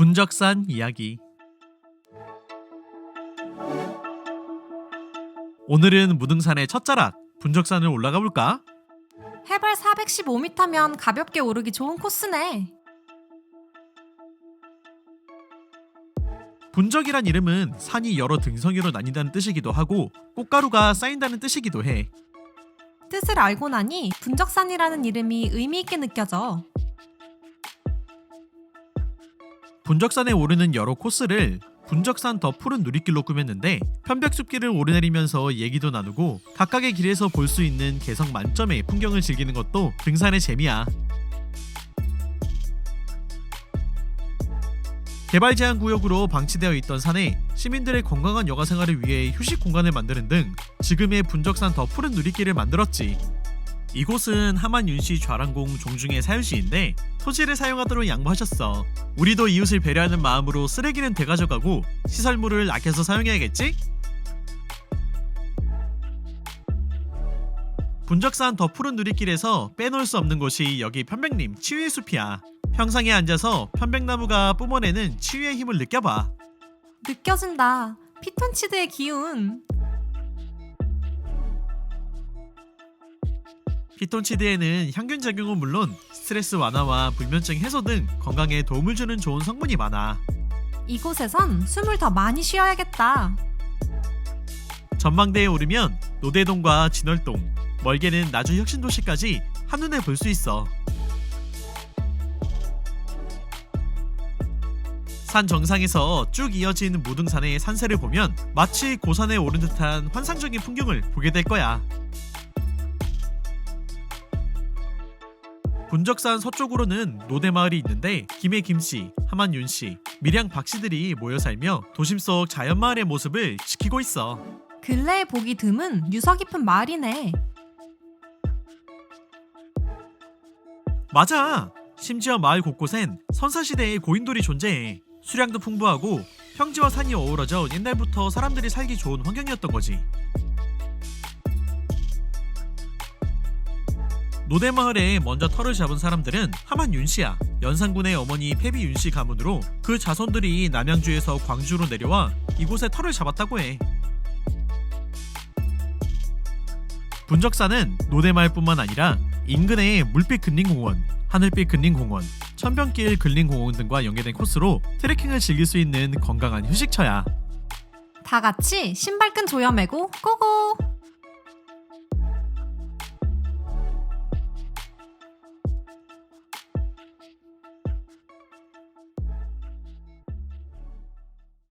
분적산 이야기 오늘은 무등산의 첫 자락 분적산을 올라가 볼까? 해발 415m면 가볍게 오르기 좋은 코스네. 분적이란 이름은 산이 여러 등성이로 나뉜다는 뜻이기도 하고 꽃가루가 쌓인다는 뜻이기도 해. 뜻을 알고 나니 분적산이라는 이름이 의미 있게 느껴져. 분적산에 오르는 여러 코스를 분적산 더 푸른 누리길로 꾸몄는데 편백숲길을 오르내리면서 얘기도 나누고 각각의 길에서 볼 수 있는 개성 만점의 풍경을 즐기는 것도 등산의 재미야. 개발 제한 구역으로 방치되어 있던 산에 시민들의 건강한 여가 생활을 위해 휴식 공간을 만드는 등 지금의 분적산 더 푸른 누리길을 만들었지. 이곳은 하만 윤씨 좌랑공 종중의 사유시인데 토지를 사용하도록 양보하셨어. 우리도 이웃을 배려하는 마음으로 쓰레기는 되가져가고 시설물을 아껴서 사용해야겠지? 분적산 더 푸른 누리길에서 빼놓을 수 없는 곳이 여기 편백림 치유의 숲이야. 평상에 앉아서 편백나무가 뿜어내는 치유의 힘을 느껴봐. 느껴진다. 피톤치드의 기운. 피톤치드에는 향균 작용은 물론 스트레스 완화와 불면증 해소 등 건강에 도움을 주는 좋은 성분이 많아. 이곳에선 숨을 더 많이 쉬어야겠다. 전망대에 오르면 노대동과 진월동, 멀게는 나주 혁신도시까지 한눈에 볼 수 있어. 산 정상에서 쭉 이어진 무등산의 산세를 보면 마치 고산에 오른 듯한 환상적인 풍경을 보게 될 거야. 분적산 서쪽으로는 노대마을이 있는데 김해 김씨, 하만 윤씨, 밀양 박씨들이 모여 살며 도심 속 자연마을의 모습을 지키고 있어. 근래에 보기 드문 유서 깊은 마을이네. 맞아. 심지어 마을 곳곳엔 선사시대의 고인돌이 존재해. 수량도 풍부하고 평지와 산이 어우러져 옛날부터 사람들이 살기 좋은 환경이었던 거지. 노대마을에 먼저 터를 잡은 사람들은 하만 윤씨야. 연산군의 어머니 패비 윤씨 가문으로 그 자손들이 남양주에서 광주로 내려와 이곳에 터를 잡았다고 해. 분적산은 노대마을뿐만 아니라 인근의 물빛 근린공원, 하늘빛 근린공원, 천변길 근린공원 등과 연계된 코스로 트레킹을 즐길 수 있는 건강한 휴식처야. 다 같이 신발끈 조여매고 고고!